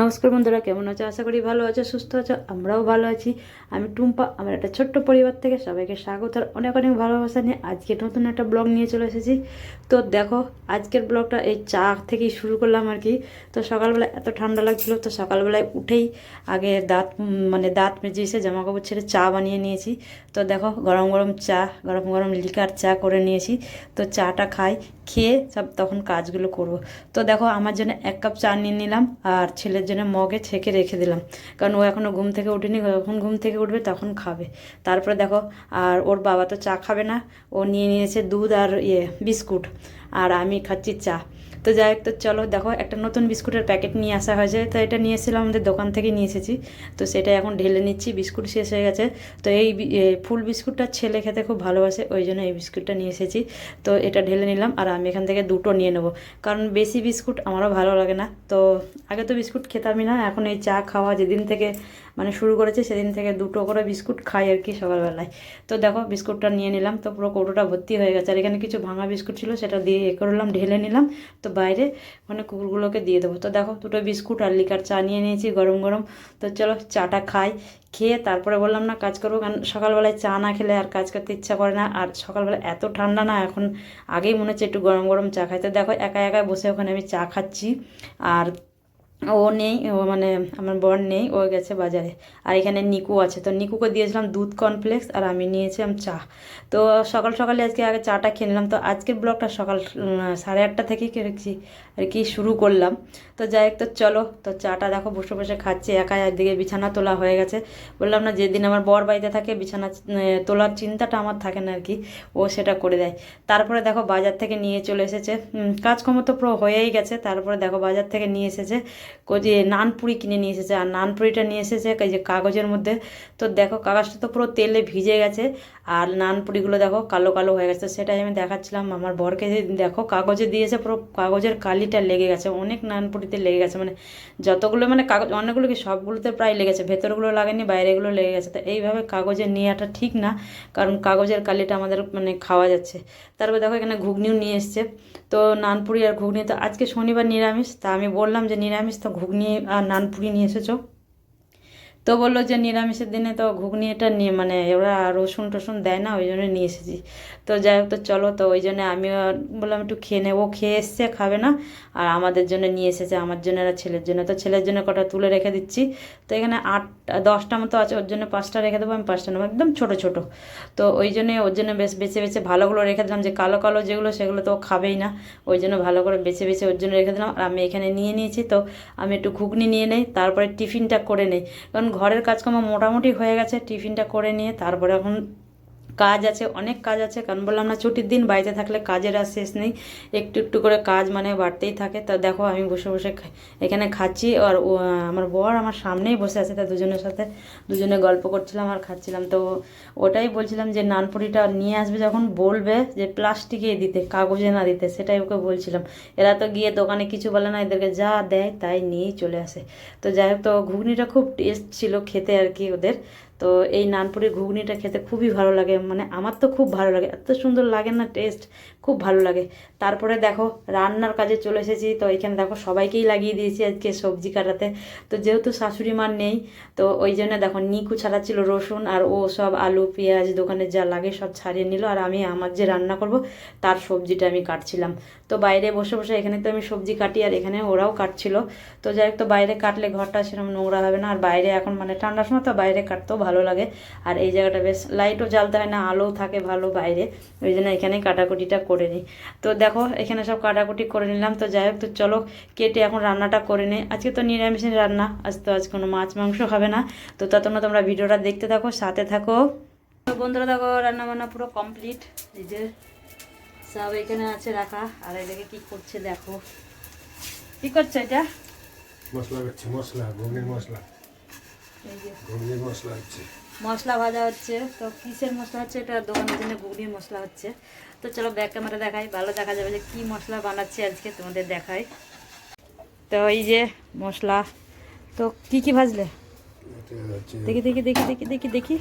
নমস্কার বন্ধুরা, কেমন আছো? আশা করি ভালো আছো, সুস্থ আছো, আমরাও ভালো আছি। আমি টুম্পা, আমার একটা ছোট্ট পরিবার থেকে সবাইকে স্বাগত আর অনেক অনেক ভালোবাসা নিয়ে আজকে নতুন একটা ব্লগ নিয়ে চলে এসেছি। তো দেখো, আজকের ব্লগটা এই চা থেকেই শুরু করলাম আর কি। তো সকালবেলা এত ঠান্ডা লাগছিল, তো সকালবেলায় উঠেই আগে দাঁত মানে দাঁত মেজে এসে জামা কাপড় ছেড়ে চা বানিয়ে নিয়েছি। তো দেখো, গরম গরম চা, গরম গরম লিকার চা করে নিয়েছি। তো চাটা খাই, খেয়ে সব তখন কাজগুলো করব। তো দেখো, আমার জন্য এক কাপ চা নিয়ে নিলাম আর ছেলের জন্য মগে ছেঁকে রেখে দিলাম। কারণ ও এখনও ঘুম থেকে উঠেনি, যখন ঘুম থেকে উঠবে তখন খাবে। তারপরে দেখো, আর ওর বাবা তো চা খাবে না, ও নিয়ে নিয়েছে দুধ আর ইয়ে বিস্কুট। আর আমি খাচ্ছি চা। তো যাই হোক, তো চলো দেখো, একটা নতুন বিস্কুটের প্যাকেট নিয়ে আসা হয়েছে তো এটা নিয়ে এসেছিলাম আমাদের দোকান থেকে নিয়ে এসেছি। তো সেটা এখন ঢেলে নিচ্ছি, বিস্কুট শেষ হয়ে গেছে। তো এই ফুল বিস্কুটটা ছেলে খেতে খুব ভালোবাসে, ওই জন্য এই বিস্কুটটা নিয়ে এসেছি। তো এটা ঢেলে নিলাম আর আমি এখান থেকে দুটো নিয়ে নেব। কারণ বেশি বিস্কুট আমারও ভালো লাগে না। তো আগে তো বিস্কুট খেতামই না, এখন এই চা খাওয়া যেদিন থেকে মানে শুরু করেছে সেদিন থেকে দুটো করে বিস্কুট খাই আর কি সকালবেলায়। তো দেখো, বিস্কুটটা নিয়ে নিলাম, তো পুরো কৌটোটা ভর্তি হয়ে গেছে। আর এখানে কিছু ভাঙা বিস্কুট ছিল, সেটা দিয়ে এ করলাম, ঢেলে নিলাম, তো বাইরে ওখানে কুকুরগুলোকে দিয়ে দেবো। তো দেখো, দুটো বিস্কুট আর লিকার চা নিয়ে নিয়েছি গরম গরম। তো চলো, চাটা খাই, খেয়ে তারপরে বললাম, না, কাজ করব কারণ সকালবেলায় চা না খেলে আর কাজ করতে ইচ্ছা করে না। আর সকালবেলা এত ঠান্ডা না, এখন আগেই মনে হচ্ছে একটু গরম গরম চা খাই। তো দেখো, একা একা বসে ওখানে আমি চা খাচ্ছি। আর ও নেই, ও মানে আমার বর নেই, ও গেছে বাজারে। আর এখানে নিকু আছে, তো নিকুকে দিয়েছিলাম দুধ কর্নফ্লেক্স আর আমি নিয়েছিলাম চা। তো সকাল সকালে আজকে আগে চাটা খেয়ে নিলাম, তো আজকের ব্লগটা সকাল সাড়ে আটটা থেকেই করেছি আর কি শুরু করলাম। তো যাই হোক, তো চলো, তো চাটা দেখো বসে বসে খাচ্ছি, একাই একদিকে বিছানা তোলা হয়ে গেছে। বললাম না, যেদিন আমার বর বাড়িতে থাকে, বিছানা তোলার চিন্তাটা আমার থাকে না আর কি, ও সেটা করে দেয়। তারপরে দেখো বাজার থেকে নিয়ে চলে এসেছে কাজকর্ম তো পুরো হয়েই গেছে, তারপরে দেখো বাজার থেকে নিয়ে এসেছে যে নানপুরি কিনে নিয়ে এসেছে, আর নানপুরিটা নিয়ে এসেছে এই যে কাগজের মধ্যে। তো দেখো কাগজটা তো পুরো তেলে ভিজে গেছে, আর নানপুরিগুলো দেখো কালো কালো হয়ে গেছে। সেটাই আমি দেখাচ্ছিলাম, আমার বরকে দেখো কাগজে দিয়েছে পুরো কাগজের কালিটা লেগে গেছে, অনেক নানপুরিতে লেগে গেছে। মানে যতগুলো মানে কাগজ, অনেকগুলো কি সবগুলোতে প্রায় লেগেছে, ভেতরগুলো লাগেনি, বাইরেগুলো লেগে গেছে। তো এইভাবে কাগজে নেওয়াটা ঠিক না, কারণ কাগজের কালিটা আমাদের মানে খাওয়া যাচ্ছে। তারপর দেখো এখানে ঘুগনিও নিয়ে এসছে। তো নানপুরি আর ঘুগনি তো আজকে শনিবার নিরামিষ, তা আমি বললাম যে নিরামিষ, তো ঘুগনি আর নানপুরি নিয়ে এসেছ। তো বলল যে নিরামিষের দিনে তো ঘুগনি এটা নিয়ে মানে ওরা রসুন টসুন দেয় না, ওই জন্য নিয়ে এসেছি। তো যাই হোক, তো চলো, তো ওই জন্য আমিও বললাম একটু খেয়ে নেব খেয়ে এসছে, খাবে না। আর আমাদের জন্য নিয়ে এসেছে, আমার জন্য আর ছেলের জন্য। তো ছেলের জন্য কটা তুলে রেখে দিচ্ছি। তো এখানে আট, দশটা মতো আছে, ওর জন্য পাঁচটা রেখে দেবো, আমি পাঁচটা নেব, একদম ছোটো ছোটো। তো ওই জন্য ওর জন্য বেশ, বেছে বেছে ভালোগুলো রেখে দিলাম, যে কালো কালো যেগুলো, সেগুলো তো খাবেই না। ওই জন্য ভালো করে বেছে বেছে ওর জন্য রেখে দিলাম। আর আমি এখানে নিয়ে নিয়েছি, তো আমি একটু ঘুগনি নিয়ে নেই, তারপরে টিফিনটা করে নেই। কারণ ঘরের কাজকর্ম মোটামুটি হয়ে গেছে টিফিনটা করে নিয়ে তারপরে এখন কাজ আছে, অনেক কাজ আছে। কারণ বললাম না, ছুটির দিন বাড়িতে থাকলে কাজের আর শেষ নেই। একটু একটু করে কাজ মানে বাড়তেই থাকে। তা দেখো, আমি বসে বসে এখানে খাচ্ছি আর আমার বর আমার সামনেই বসে আছে, তা দুজনের সাথে দুজনে গল্প করছিলাম আর খাচ্ছিলাম। তো ওটাই বলছিলাম যে, নানপুরিটা নিয়ে আসবে যখন বলবে যে, প্লাস্টিকে দিতে, কাগজে না দিতে, সেটাই ওকে বলছিলাম। এরা তো গিয়ে দোকানে কিছু বলে না, এদেরকে যা দেয় তাই নিয়েই চলে আসে। তো যাই হোক, তো ঘুগনিটা খুব টেস্ট ছিল খেতে আর কি ওদের। তো এই নানপুরের ঘুগনিটা খেতে খুবই ভালো লাগে। মানে আমার তো খুব ভালো লাগে। এত সুন্দর লাগে না টেস্ট খুব ভালো লাগে। তারপরে দেখো, রান্নার কাজে চলে এসেছি, তো এখানে দেখো সবাইকেই লাগিয়ে দিয়েছি আজকে সবজি কাটাতে। তো যেহেতু শাশুড়ি মার নেই, তো ওই জন্য দেখো নিকু ছাড়াচ্ছিল রসুন আর ও সব আলু, পেঁয়াজ, দোকানে যা লাগে সব ছাড়িয়ে নিল। আর আমি আমার যে রান্না করব, তার সবজিটা আমি কাটছিলাম। তো বাইরে বসে বসে এখানে তো আমি সবজি কাটি আর এখানে ওরাও কাটছিল। তো যাই হোক, তো বাইরে কাটলে ঘরটা সেরকম নোংরা হবে না। আর বাইরে এখন মানে ঠান্ডার সময় তো বাইরে কাটতেও ভালো লাগে। আর এই জায়গাটা বেশ লাইটও জ্বালতে হয় না, আলোও থাকে ভালো বাইরে। ওই জন্য এখানে কাটাকুটিটা করে নিই তো দেখো এখানে সব কাটাকুটি করে নিলাম। তো যাই হোক তো চলো কেটে এখন রান্নাটা করে নিই। আজকে তো নিরামিষের রান্না আজ তো আজ কোনো মাছ মাংস হবে না। তো ততক্ষণ তোমরা ভিডিওটা দেখতে থাকো সাথে থাকো। তো বন্ধুরা দেখো রান্না বান্না পুরো কমপ্লিট এই যে সব এখানে আছে রাখা। আর এদিকে কি করছে দেখো। কি করছে এটা? মশলা হচ্ছে মশলা ঘুগনির মশলা। ঘুগনির মশলা হচ্ছে। মশলা ভাজা হচ্ছে। তো কিসের মশলা হচ্ছে এটা দোকানের জন্য ঘুগনির মশলা হচ্ছে। তো চলো ব্যাক ক্যামেরা দেখাই ভালো দেখা যাবে যে কি মশলা বানাচ্ছি আজকে তোমাদের দেখাই। তো এই যে মশলা তো কি কি ভাজলে? দেখি দেখি দেখি দেখি দেখি দেখি।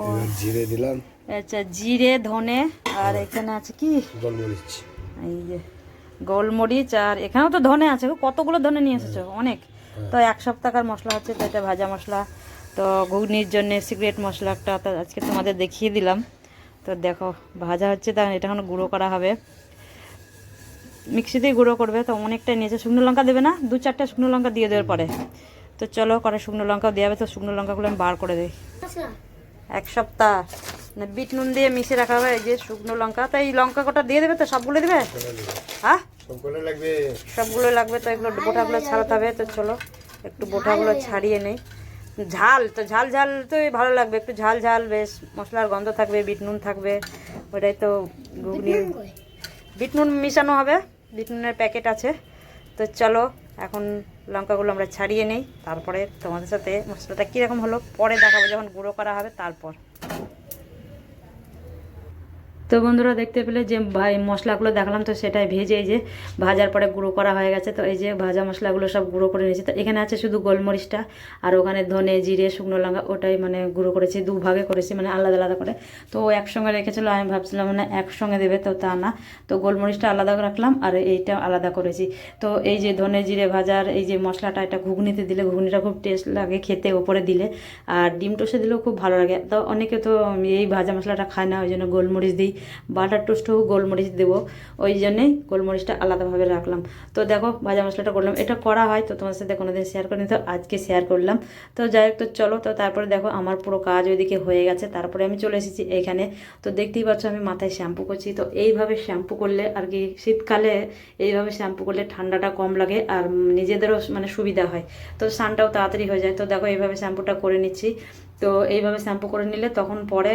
ও। জিরে দিলাম। আচ্ছা জিরে ধনে আর এখানে আছে কি? গোলমরিচ। এই যে গোলমরিচ আর এখানেও তো ধনে আছে কতগুলো ধনে নিয়ে এসেছ? অনেক। তো এক সপ্তাহকার মশলা হচ্ছে তো এটা ভাজা মশলা তো ঘুগনির জন্য সিক্রেট মশলা একটা তো আজকে তোমাদের দেখিয়ে দিলাম। তো দেখো ভাজা হচ্ছে তা এটা এখন গুঁড়ো করা হবে। মিক্সিতেই গুঁড়ো করবে তো অনেকটাই নিয়েছে শুকনো লঙ্কা দেবে না? দু চারটে শুকনো লঙ্কা দিয়ে দেওয়ার পরে। তো চলো করে শুকনো লঙ্কাও দেওয়া হবে তো শুকনো লঙ্কাগুলো আমি বার করে দিই। এক সপ্তাহ। বিট নুন দিয়ে মিশিয়ে রাখা হবে এই যে শুকনো লঙ্কা তো এই লঙ্কা কটা দিয়ে দেবে তো সবগুলো দেবে। হ্যাঁ? সবগুলো লাগবে? সবগুলো লাগবে তো এগুলো বোটাগুলো ছাড়াতে হবে তো চলো একটু বোটাগুলো ছাড়িয়ে নেই। ঝাল তো ঝাল ঝাল তো ভালো লাগবে একটু ঝাল ঝাল বেশ মশলার গন্ধ থাকবে বিট নুন থাকবে ওটাই তো ঘুগনি। বিট নুন মিশানো হবে বিট নুনের প্যাকেট আছে তো চলো এখন লঙ্কাগুলো আমরা ছাড়িয়ে নেই তারপরে তোমাদের সাথে মশলাটা কীরকম হলো পরে দেখাবো যখন গুঁড়ো করা হবে তারপর। তো বন্ধুরা দেখতে পেলে যে ভাই মশলাগুলো দেখালাম, তো সেটাই ভেজে এই যে ভাজার পরে গুঁড়ো করা হয়ে গেছে। তো এই যে ভাজা মশলাগুলো সব গুঁড়ো করে নিয়েছি। তো এখানে আছে শুধু গোলমরিচটা আর ওখানে ধনে, জিরে, শুকনো লঙ্কা ওটাই মানে গুঁড়ো করেছি দু ভাগে করেছি মানে আলাদা আলাদা করে। তো ও একসঙ্গে রেখেছিলো, আমি ভাবছিলাম মানে একসঙ্গে দেবে, তো তা না। তো গোলমরিচটা আলাদা রাখলাম আর এইটা আলাদা করেছি। তো এই যে ধনে, জিরে ভাজার এই যে মশলাটা, এটা ঘুগনিতে দিলে ঘুগনিটা খুব টেস্ট লাগে খেতে ওপরে দিলে। আর ডিম টোস্টে দিলেও খুব ভালো লাগে। তো অনেকে তো এই ভাজা মশলাটা খায় না, ওই জন্য গোলমরিচ দিই। বাটার টোস্ট হোক, গোলমরিচ দেবো। ওই জন্যেই গোলমরিচটা আলাদাভাবে রাখলাম। তো দেখো, ভাজা মশলাটা করলাম। এটা করা হয়, তো তোমার সাথে কোনোদিন শেয়ার করিনি, তো আজকে শেয়ার করলাম। তো যাই হোক, তো চলো, তো তারপরে দেখো, আমার পুরো কাজ ওইদিকে হয়ে গেছে। তারপরে আমি চলে এসেছি এখানে। তো দেখতেই পাচ্ছ, আমি মাথায় শ্যাম্পু করছি। তো এইভাবে শ্যাম্পু করলে আর কি, শীতকালে এইভাবে শ্যাম্পু করলে ঠান্ডাটা কম লাগে আর নিজেদেরও মানে সুবিধা হয়। তো স্নানটাও তাড়াতাড়ি হয়ে যায়। তো দেখো, এইভাবে শ্যাম্পুটা করে নিচ্ছি। তো এইভাবে শ্যাম্পু করে নিলে তখন পরে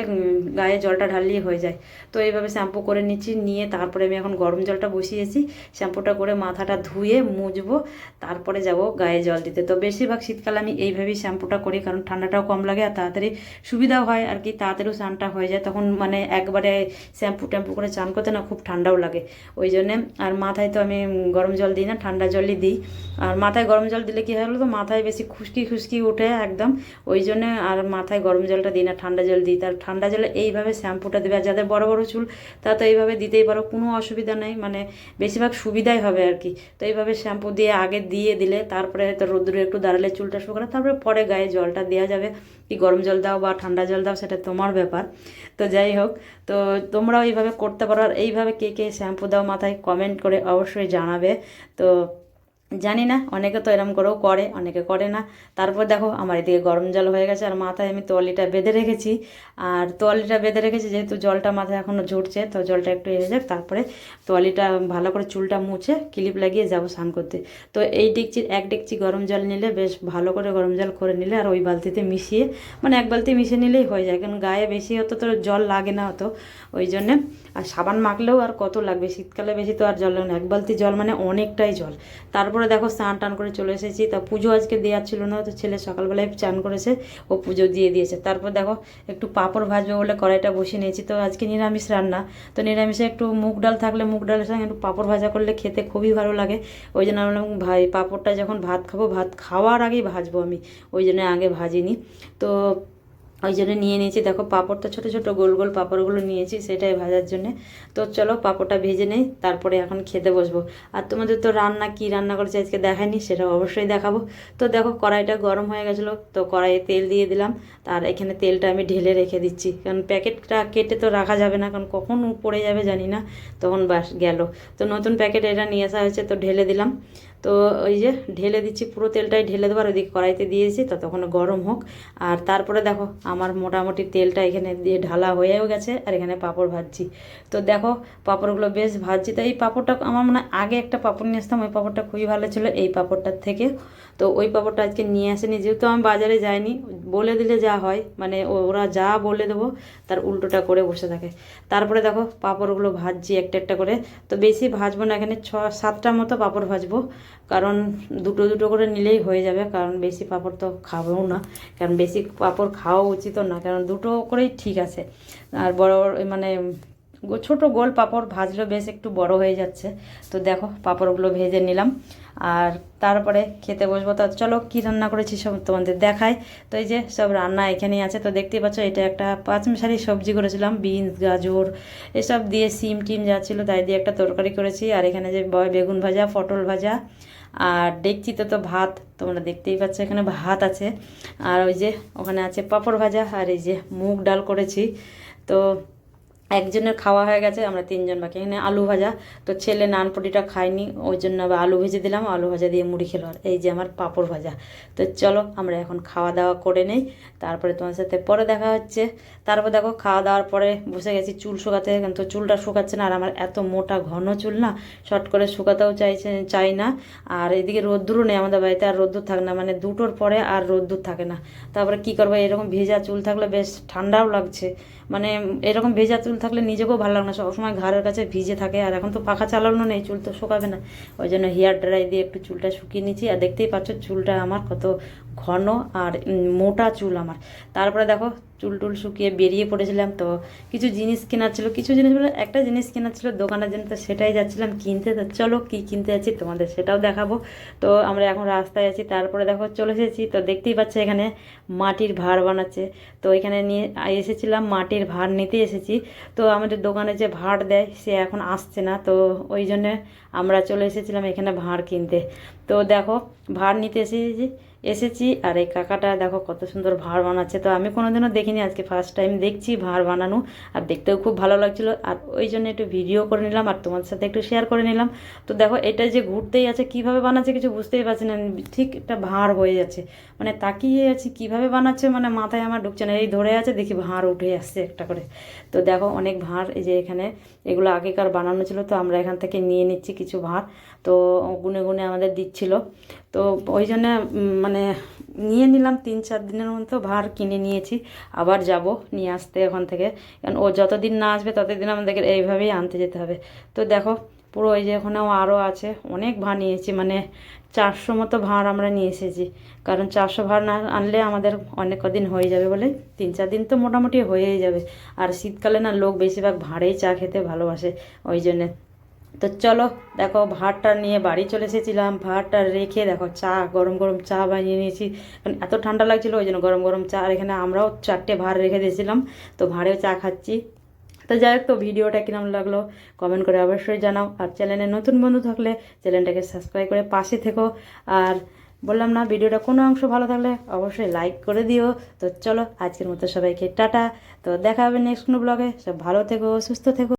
গায়ে জলটা ঢাললেই হয়ে যায়। তো এইভাবে শ্যাম্পু করে নিচ্ছি, নিয়ে তারপরে আমি এখন গরম জলটা বসিয়েছি। শ্যাম্পুটা করে মাথাটা ধুয়ে মুছবো, তারপরে যাব গায়ে জল দিতে। তো বেশিরভাগ শীতকালে আমি এইভাবেই শ্যাম্পুটা করি, কারণ ঠান্ডাটাও কম লাগে আর তাড়াতাড়ি সুবিধাও হয় আর কি, তাড়াতাড়িও স্নানটা হয়ে যায়। তখন মানে একবারে শ্যাম্পু ট্যাম্পু করে চান করতে না খুব ঠান্ডাও লাগে। ওই জন্যে আর মাথায় তো আমি গরম জল দিই না, ঠান্ডা জলই দিই। আর মাথায় গরম জল দিলে কী হলো তো মাথায় বেশি খুশকি খুশকি উঠে একদম। ওই জন্যে আর মাথায় গরম জলটা দিই না, ঠান্ডা জল দিই। তার ঠান্ডা জলে এইভাবে শ্যাম্পুটা দেবে। আর যাদের বড় বড় চুল তা তো এইভাবে দিতেই পারো, কোনো অসুবিধা নেই। মানে বেশিরভাগ সুবিধাই হবে আর কি। তো এইভাবে শ্যাম্পু দিয়ে আগে দিয়ে দিলে, তারপরে তো রোদ্দুরে একটু দাঁড়ালে চুলটা শুকানো তারপরে পরে গায়ে জলটা দেওয়া যাবে। কি গরম জল দাও বা ঠান্ডা জল দাও, সেটা তোমার ব্যাপার। তো যাই হোক, তো তোমরাও এইভাবে করতে পারো। আর এইভাবে কে কে শ্যাম্পু দাও মাথায় কমেন্ট করে অবশ্যই জানাবে। তো জানি না অনেকে তো এরম করেও করে, অনেকে করে না। তারপর দেখো, আমার এদিকে গরম জল হয়ে গেছে, আর মাথায় আমি তোয়ালিটা বেঁধে রেখেছি। আর তোয়ালিটা বেঁধে রেখেছি, যেহেতু জলটা মাথায় এখনও ঝরছে, তো জলটা একটু এসে যাক, তারপরে তোয়ালিটা ভালো করে চুলটা মুছে ক্লিপ লাগিয়ে যাব স্নান করতে। তো এই ডেকচির এক ডেকচি গরম জল নিলে বেশ ভালো করে গরম জল করে নিলে আর ওই বালতিতে মিশিয়ে মানে এক বালতি মিশিয়ে নিলেই হয়ে যায়, কারণ গায়ে বেশি হতো তো জল লাগে না হতো ওই জন্যে। আর সাবান মাখলেও আর কত লাগবে? শীতকালে বেশি তো আর জল লাগে না, এক বালতি জল মানে অনেকটাই জল। তারপরে দেখো, স্নান টান করে চলে এসেছি। তা পুজো আজকে দেওয়ার ছিল না, তো ছেলে সকালবেলায় চান করেছে, ও পুজো দিয়ে দিয়েছে। তারপর দেখো, একটু পাঁপড় ভাজবে বলে কড়াইটা বসিয়ে নিয়েছি। তো আজকে নিরামিষ রান্না। তো নিরামিষে একটু মুগ ডাল থাকলে মুগ ডালের সঙ্গে একটু পাঁপড় ভাজা করলে খেতে খুবই ভালো লাগে। ওই জন্য আমি ভাই, পাঁপড়টা যখন ভাত খাব, ভাত খাওয়ার আগেই ভাজবো আমি। ওই জন্য আগে ভাজিনি। তো ওই জন্য নিয়ে নিয়েছি। দেখো পাঁপড়টা ছোটো ছোটো গোল গোল পাঁপড়গুলো নিয়েছি, সেটাই ভাজার জন্য। তো চলো পাঁপড়টা ভেজে নেই, তারপরে এখন খেতে বসবো। আর তোমাদের তো রান্না, কি রান্না করেছে আজকে দেখায়নি সেটা অবশ্যই দেখাবো। তো দেখো কড়াইটা গরম হয়ে গেছিল, তো কড়াইয়ে তেল দিয়ে দিলাম। আর এখানে তেলটা আমি ঢেলে রেখে দিচ্ছি। কারণ প্যাকেটটা কেটে তো রাখা যাবে না, কারণ কখন পড়ে যাবে জানি না, তখন বাস গেল। তো নতুন প্যাকেট এটা নিয়ে আসা হয়েছে, তো ঢেলে দিলাম। তো ওই যে ঢেলে দিচ্ছি, পুরো তেলটাই ঢেলে দেবো, আর ওইদিকে কড়াইতে দিয়েছি, ততক্ষণ গরম হোক। আর তারপরে দেখো, আমার মোটামুটি তেলটা এখানে দিয়ে ঢালা হয়েও গেছে, আর এখানে পাঁপড় ভাজছি। তো দেখো, পাঁপড়গুলো বেশ ভাজছি। তো এই পাঁপড়টা, আমার মনে আগে একটা পাঁপড় নিয়ে আসতাম, ওই পাঁপড়টা খুবই ভালো ছিল এই পাঁপড়টার থেকে। তো ওই পাঁপড়টা আজকে নিয়ে আসেনি, যেহেতু আমি বাজারে যাইনি, বলে দিলে যা হয় মানে ওরা যা বলে দেবো, তার উল্টোটা করে বসে থাকে। তারপরে দেখো, পাঁপড়গুলো ভাজছি একটা একটা করে। তো বেশি ভাজবো না, এখানে ছ, সাতটা মতো পাঁপড় ভাজবো। কারণ দুটো দুটো করে নিলেই হয়ে যাবে, কারণ বেশি পাঁপড় তো খাব না। কারণ বেশি পাঁপড় খাওয়া উচিত না, কারণ দুটো করেই ঠিক আছে। আর বড় বড় মানে ছোট গোল পাঁপড় ভাজলেও বেশ একটু বড় হয়ে যাচ্ছে। তো দেখো, পাঁপড়গুলো ভেজে নিলাম। আর তারপরে খেতে বসবো। তো চলো, কি রান্না করেছি সব তোমাদের দেখায় তো এই যে সব রান্না এখানেই আছে। তো দেখতেই পাচ্ছ, এটা একটা পাঁচমিশালি সবজি করেছিলাম। বিনস, গাজর, এসব দিয়ে সিম টিম যা ছিল তাই দিয়ে একটা তরকারি করেছি। আর এখানে যে বেগুন ভাজা, পটল ভাজা আর দেখছিতে তো ভাত। তোমরা দেখতেই পাচ্ছ, এখানে ভাত আছে। আর ওই যে ওখানে আছে পাঁপড় ভাজা। আর এই যে মুগ ডাল করেছি। তো একজনের খাওয়া হয়ে গেছে, আমরা তিনজন বাকি। এখানে আলু ভাজা। তো ছেলে নানপটিটা খাইনি ওই জন্য আবার আলু ভেজে দিলাম, আলু ভাজা দিয়ে মুড়ি খেলো। আর এই যে আমার পাঁপড় ভাজা। তো চলো, আমরা এখন খাওয়া দাওয়া করে নেই। তারপরে তোমার সাথে পরে দেখা হচ্ছে। তারপর দেখো খাওয়া দাওয়ার পরে বসে গেছি চুল শুকাতে, কিন্তু চুলটা শুকাচ্ছে না আর আমার এত মোটা ঘন চুল না, শর্ট করে শুকাতেও চাইছে, চাই না। আর এদিকে রোদ্দুরও নেই আমাদের বাড়িতে, আর রোদ্দুর থাকে না মানে দুটোর পরে আর রোদ্দুর থাকে না। তারপরে কি করব, এরকম ভেজা চুল থাকলে বেশ ঠান্ডাও লাগছে। মানে এরকম ভেজা চুল থাকলে নিজেকেও ভালো লাগে না, সবসময় ঘাড়ের কাছে ভিজে থাকে, আর এখন তো পাখা চালানো নেই, চুল তো শুকাবে না। ওই জন্য হেয়ার ড্রাই দিয়ে একটু চুলটা শুকিয়ে নিচ্ছি, আর দেখতেই পাচ্ছ চুলটা আমার কত ঘন আর মোটা চুল আমার। তারপরে দেখো, চুল টুল শুকিয়ে বেরিয়ে পড়েছিলাম তো কিছু জিনিস কেনার ছিল, কিছু জিনিস বলে একটা জিনিস কেনার ছিল দোকানের জন্য, তো সেটাই যাচ্ছিলাম কিনতে। তো চলো কী কিনতে যাচ্ছি তোমাদের সেটাও দেখাবো। তো আমরা এখন রাস্তায় আছি, তারপরে দেখো চলে এসেছি, তো দেখতেই পাচ্ছ এখানে মাটির ভাড় বানাচ্ছে। তো এখানে নিয়ে এসেছিলাম মাটির ভাড় নিতে এসেছি। তো আমাদের দোকানে যে ভাড় দেয়, সে এখন আসছে না, তো ওই জন্যে আমরা চলে এসেছিলাম এখানে ভাড় কিনতে। তো দেখো, ভাড় নিতে এসেছি। এসেছি। আর এই কাকাটা দেখো কত সুন্দর ভাড় বানাচ্ছে। তো আমি কোনোদিনও দেখিনি, আজকে ফার্স্ট টাইম দেখছি ভাড় বানানো। আর দেখতেও খুব ভালো লাগছিল। আর ওই জন্য একটু ভিডিও করে নিলাম আর তোমাদের সাথে একটু শেয়ার করে নিলাম। তো দেখো, এটা যে ঘুরতেই আছে, কীভাবে বানাচ্ছে কিছু বুঝতেই পারছি না। ঠিক একটা ভাঁড় হয়ে যাচ্ছে। মানে তাকিয়ে আছি, কীভাবে বানাচ্ছে মানে মাথায় আমার ঢুকছে না। এই ধরে আছে, দেখি ভাঁড় উঠে আসছে একটা করে। তো দেখো, অনেক ভাঁড় এই যে এখানে, এগুলো আগেকার বানানো ছিল। তো আমরা এখান থেকে নিয়ে নিচ্ছি কিছু ভাঁড়। তো গুনে গুনে আমাদের দিচ্ছিল। তো ওই জন্য মানে নিয়ে নিলাম তিন চার দিনের মতো ভাড় কিনে নিয়েছি। আবার যাব, নিয়ে আসতে ওখান থেকে। কারণ ও যতদিন না আসবে, ততদিন আমাদেরকে এইভাবেই আনতে যেতে হবে। তো দেখো, পুরো ওই যে ওখানেও আরও আছে, অনেক ভাড় নিয়েছি। মানে চারশো মতো ভাঁড় আমরা নিয়ে এসেছি। কারণ চারশো ভাঁড় না আনলে আমাদের অনেক কদিন হয়ে যাবে বলে, তিন চার দিন তো মোটামুটি হয়েই যাবে। আর শীতকালে না লোক বেশিরভাগ ভাঁড়েই চা খেতে ভালোবাসে, ওই জন্যে। তো চলো, দেখো, ভাতটা নিয়ে বাড়ি চলে এসেছিলাম। ভাতটা রেখে দেখো, চা, গরম গরম চা বানিয়ে নিয়েছি। কারণ এত ঠান্ডা লাগছিল, ওই জন্য গরম গরম চা। আর এখানে আমরাও চারটে ভাঁড় রেখে দিয়েছিলাম, তো ভাঁড়েও চা খাচ্ছি। তো যাই হোক, তো ভিডিওটা কিরম লাগল কমেন্ট করে অবশ্যই জানাও। আর চ্যানেলে নতুন বন্ধু থাকলে চ্যানেলটাকে সাবস্ক্রাইব করে পাশে থেকো। আর বললাম না, ভিডিওটা কোনো অংশ ভালো থাকলে অবশ্যই লাইক করে দিও। তো চলো, আজকের মতো সবাইকে টাটা। তো দেখা হবে নেক্সট কোনো ব্লগে। সব ভালো থেকো, সুস্থ থেকো।